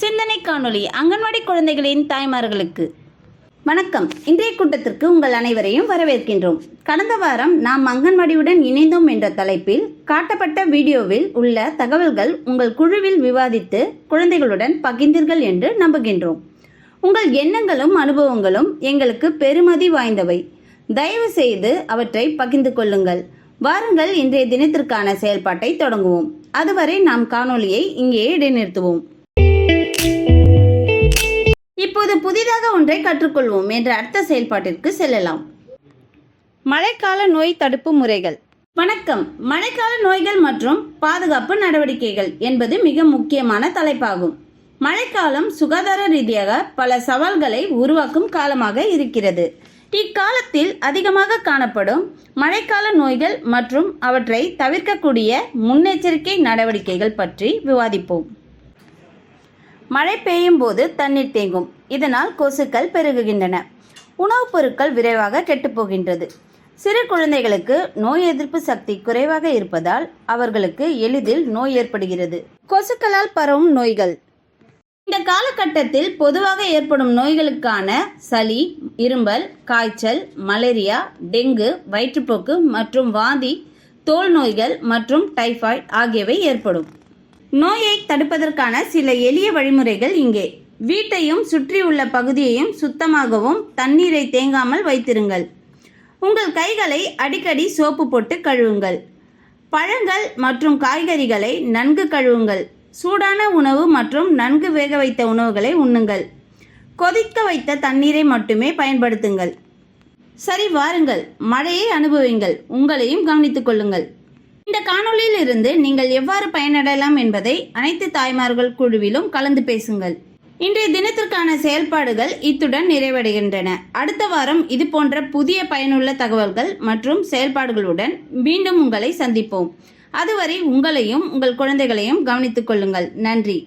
சிந்தனை காணொளி அங்கன்வாடி குழந்தைகளின் தாய்மார்களுக்கு. வணக்கம். இன்றைய கூட்டத்திற்கு உங்கள் அனைவரையும் வரவேற்கின்றோம். கடந்த வாரம் நாம் அங்கன்வாடியுடன் இணைந்தோம் என்ற தலைப்பில் காட்டப்பட்ட வீடியோவில் உள்ள தகவல்கள் உங்கள் குழுவில் விவாதித்து குழந்தைகளுடன் பகிர்ந்தீர்கள் என்று நம்புகின்றோம். உங்கள் எண்ணங்களும் அனுபவங்களும் எங்களுக்கு பெருமதி வாய்ந்தவை. தயவு செய்து அவற்றை பகிர்ந்து கொள்ளுங்கள். வாருங்கள் இன்றைய தினத்திற்கான செயல்பாட்டை தொடங்குவோம். அதுவரை நாம் காணொளியை இங்கே இடைநிறுத்துவோம். புதிதாக ஒன்றை கற்றுக்கொள்வோம் என்ற அடுத்த செயல்பாட்டிற்கு செல்லலாம். மழைக்கால நோய் தடுப்பு முறைகள். வணக்கம். மழைக்கால நோய்கள் மற்றும் பாதுகாப்பு நடவடிக்கைகள் என்பது மிக முக்கியமான தலைப்பாகும். மழைக்காலம் சுகாதார ரீதியாக பல சவால்களை உருவாக்கும் காலமாக இருக்கிறது. இக்காலத்தில் அதிகமாக காணப்படும் மழைக்கால நோய்கள் மற்றும் அவற்றை தவிர்க்கக்கூடிய முன்னெச்சரிக்கை நடவடிக்கைகள் பற்றி விவாதிப்போம். மழை பெய்யும் போது தண்ணீர் தேங்கும். இதனால் கொசுக்கள் பெருகுகின்றன. உணவுப் பொருட்கள் விரைவாக கெட்டுப்போகின்றது சிறு குழந்தைகளுக்கு நோய் எதிர்ப்பு சக்தி குறைவாக இருப்பதால் அவர்களுக்கு எளிதில் நோய் ஏற்படுகிறது. கொசுக்களால் பரவும் நோய்கள். இந்த காலகட்டத்தில் பொதுவாக ஏற்படும் நோய்களுக்கான சளி இரும்பல் காய்ச்சல் மலேரியா டெங்கு வயிற்றுப்போக்கு மற்றும் வாந்தி தோல் நோய்கள் மற்றும் டைஃபாய்ட் ஆகியவை ஏற்படும். நோயை தடுப்பதற்கான சில எளிய வழிமுறைகள் இங்கே. வீட்டையும் சுற்றியுள்ள பகுதியையும் சுத்தமாகவும் தண்ணீரை தேங்காமல் வைத்திருங்கள். உங்கள் கைகளை அடிக்கடி சோப்பு போட்டு கழுவுங்கள். பழங்கள் மற்றும் காய்கறிகளை நன்கு கழுவுங்கள். சூடான உணவு மற்றும் நன்கு வேக வைத்த உணவுகளை உண்ணுங்கள். கொதிக்க வைத்த தண்ணீரை மட்டுமே பயன்படுத்துங்கள். சரி வாருங்கள். மழையை அனுபவிங்கள். உங்களையும் கவனித்துக் கொள்ளுங்கள். இந்த காணொளியில் இருந்து நீங்கள் எவ்வாறு பயனடையலாம் என்பதை அனைத்து தாய்மார்கள் குழுவிலும் கலந்து பேசுங்கள். இன்றைய தினத்திற்கான செயல்பாடுகள் இத்துடன் நிறைவடைகின்றன. அடுத்த வாரம் இது போன்ற புதிய பயனுள்ள தகவல்கள் மற்றும் செயல்பாடுகளுடன் மீண்டும் உங்களை சந்திப்போம். அதுவரை உங்களையும் உங்கள் குழந்தைகளையும் கவனித்துக் கொள்ளுங்கள். நன்றி.